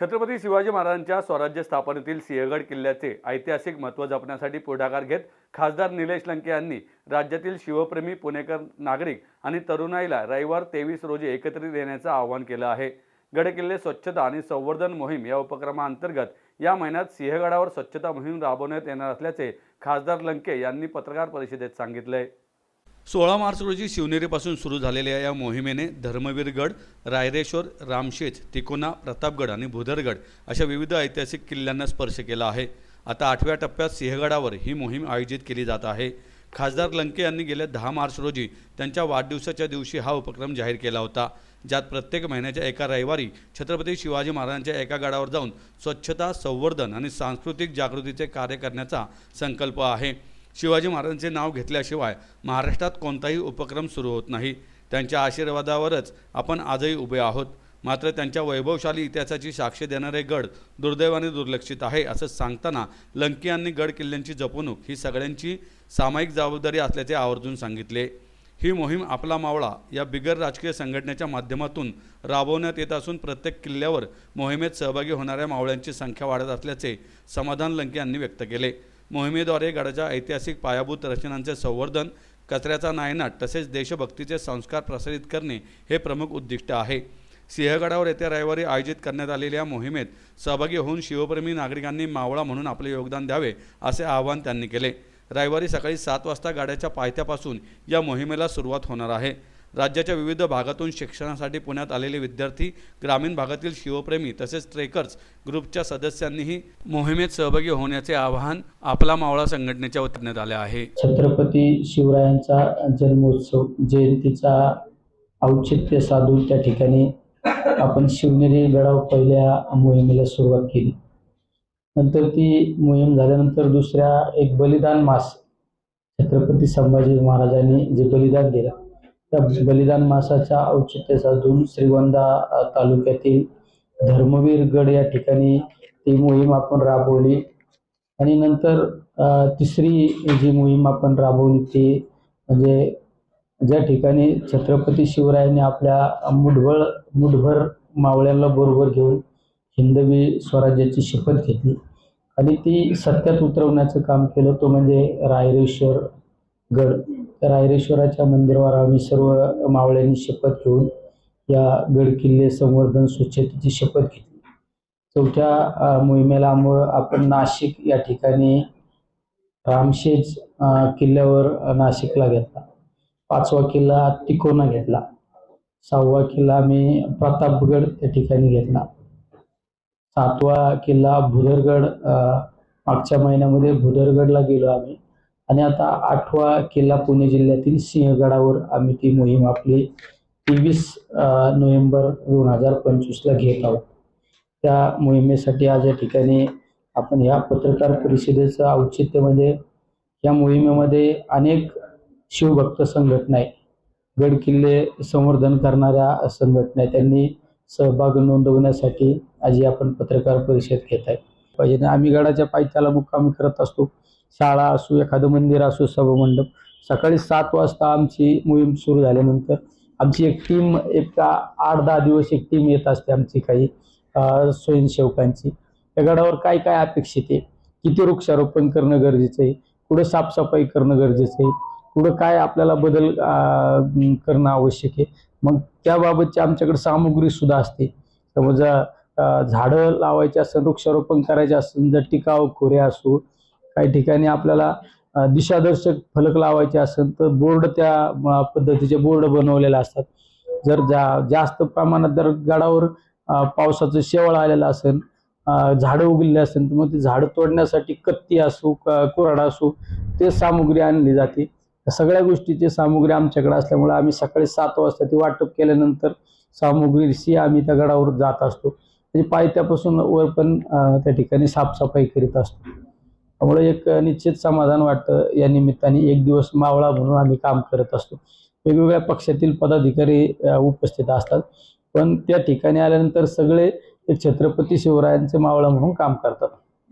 छत्रपती शिवाजी महाराजांच्या स्वराज्य स्थापनेतील सिंहगड किल्ल्याचे ऐतिहासिक महत्त्व जपण्यासाठी पुढाकार घेत खासदार निलेश लंके यांनी राज्यातील शिवप्रेमी पुणेकर नागरिक आणि तरुणाईला रविवार तेवीस रोजी एकत्रित येण्याचं आवाहन केलं आहे. गडकिल्ले स्वच्छता आणि संवर्धन मोहीम या उपक्रमाअंतर्गत या महिन्यात सिंहगडावर स्वच्छता मोहीम राबवण्यात येणार असल्याचे खासदार लंके यांनी पत्रकार परिषदेत सांगितले सोळा मार्च रोजी शिवनेरीपासून सुरू झालेल्या या मोहिमेने धर्मवीरगड रायरेश्वर रामशेज तिकोना प्रतापगड आणि भुदरगड अशा विविध ऐतिहासिक किल्ल्यांना स्पर्श केला आहे. आता आठव्या टप्प्यात सिंहगडावर ही मोहीम आयोजित केली जात आहे. खासदार लंके यांनी गेल्या दहा मार्च रोजी त्यांच्या वाढदिवसाच्या दिवशी हा उपक्रम जाहीर केला होता ज्यात प्रत्येक महिन्याच्या एका रविवारी छत्रपती शिवाजी महाराजांच्या एका गडावर जाऊन स्वच्छता संवर्धन आणि सांस्कृतिक जागृतीचे कार्य करण्याचा संकल्प आहे. शिवाजी महाराजांचे नाव घेतल्याशिवाय महाराष्ट्रात कोणताही उपक्रम सुरू होत नाही. त्यांच्या आशीर्वादावरच आपण आजही उभे आहोत. मात्र त्यांच्या वैभवशाली इतिहासाची साक्ष देणारे गड दुर्दैवाने दुर्लक्षित आहे असं सांगताना लंकियांनी गड किल्ल्यांची जपणूक ही सगळ्यांची सामायिक जबाबदारी असल्याचे आवर्जून सांगितले. ही मोहीम आपला मावळा या बिगर राजकीय संघटनेच्या माध्यमातून राबवण्यात येत असून प्रत्येक किल्ल्यावर मोहिमेत सहभागी होणाऱ्या मावळ्यांची संख्या वाढत असल्याचे समाधान लंके यांनी व्यक्त केले. मोहिमेद्वारे गडाच्या ऐतिहासिक पायाभूत रचनांचे संवर्धन कचऱ्याचा नायनाट तसेच देशभक्तीचे संस्कार प्रसारित करणे हे प्रमुख उद्दिष्ट आहे. सिंहगडावर येत्या रविवारी आयोजित करण्यात आलेल्या मोहिमेत सहभागी होऊन शिवप्रेमी नागरिकांनी मावळा म्हणून आपले योगदान द्यावे असे आवाहन त्यांनी केले. रविवारी सकाळी सात वाजता गाड्याच्या पायथ्यापासून या मोहिमेला सुरुवात होणार आहे. राज्याच्या विविध भागातून शिक्षणासाठी पुण्यात आलेले विद्यार्थी ग्रामीण भागातील शिवप्रेमी तसेच ट्रेकर्स ग्रुपच्या सदस्यांनीही मोहिमेत सहभागी होण्याचे आवाहन आपला मावळा संघटनेच्या वतीने आले आहे. छत्रपती शिवरायांचा जन्मोत्सव जयंतीचा औचित्य साधून त्या ठिकाणी आपण शिवनेरी गडाव पहिल्या मोहिमेला सुरुवात केली. नंतर ती मोहीम झाल्यानंतर दुसऱ्या एक बलिदान मास छत्रपती संभाजी महाराजांनी जे बलिदान दिलं त्या बलिदान मासाच्या औचित्य साधून श्रीगोंदा तालुक्यातील धर्मवीर गड या ठिकाणी ती मोहीम आपण राबवली. आणि नंतर तिसरी जी मोहीम आपण राबवली ती म्हणजे ज्या ठिकाणी छत्रपती शिवरायांनी आपल्या मुठभर मुठभर मावळ्यांना बरोबर घेऊन हिंदवी स्वराज्याची शपथ घेतली. आणि ती सत्यात उतरवण्याचं काम केलं तो म्हणजे रायरेश्वर गड. तर रायरेश्वराच्या मंदिरावर आम्ही सर्व मावळ्यांनी शपथ घेऊन या गड किल्ले संवर्धन स्वच्छतेची शपथ घेतली. चौथ्या मोहिमेला मग आपण नाशिक या ठिकाणी रामशेज किल्ल्यावर नाशिकला घेतला. पाचवा किल्ला तिकोना घेतला. सहावा किल्ला आम्ही प्रतापगड त्या ठिकाणी घेतला. सातवा किल्ला भुदरगड मागच्या महिन्यामध्ये भुदरगडला गेलो आम्ही. आणि आता आठवा किल्ला पुणे जिल्ह्यातील सिंहगडावर आम्ही ती मोहीम आपली तेवीस नोव्हेंबर दोन हजार पंचवीसला घेत आहोत. त्या मोहिमेसाठी आज या ठिकाणी आपण ह्या पत्रकार परिषदेचं औचित्य म्हणजे या मोहिमेमध्ये अनेक शिवभक्त संघटना आहे गड किल्ले संवर्धन करणाऱ्या संघटना आहे त्यांनी सहभाग नोंदवण्यासाठी आज आपण पत्रकार परिषद घेत आहे. पाहिजे आम्ही गडाच्या पायथ्याला मुक्कामी करत असतो. शाळा असो एखादं मंदिर असो सभामंडप सकाळी सात वाजता आमची मोहीम सुरू झाल्यानंतर आमची एक टीम एक आठ दहा दिवस एक टीम येत असते आमची काही स्वयंसेवकांची. त्या गडावर काय काय अपेक्षित आहे? किती वृक्षारोपण करणं गरजेचं आहे? कुठं साफसफाई करणं गरजेचं आहे? कुठं काय आपल्याला बदल करणं आवश्यक आहे? मग त्याबाबतची आमच्याकडे सामुग्री सुद्धा असते. समजा झाडं लावायची असेल वृक्षारोपण करायचे असेल जर टिकाव खोरे असो काही ठिकाणी आपल्याला दिशादर्शक फलक लावायचे असेल तर बोर्ड त्या पद्धतीचे बोर्ड बनवलेले असतात. जर जा जास्त प्रमाणात जर गडावर पावसाचं शेवळ आलेलं असेल झाडं उगलेली असेल तर मग ती झाडं तोडण्यासाठी कत्ती असू क- असू असो ते सामुग्री आणली जाते. सगळ्या गोष्टीची सामुग्री आमच्याकडे असल्यामुळे आम्ही सकाळी सात वाजता ती वाटप केल्यानंतर सामुग्रीशी आम्ही त्या गडावर जात असतो. म्हणजे पायथ्यापासून वर पण त्या ठिकाणी साफसफाई करीत असतो. त्यामुळे एक निश्चित समाधान वाटतं. या निमित्ताने एक दिवस मावळा म्हणून आम्ही काम करत असतो. वेगवेगळ्या पक्षातील पदाधिकारी उपस्थित असतात. पण त्या ठिकाणी आल्यानंतर सगळे एक छत्रपती शिवरायांचे मावळा म्हणून काम करतात.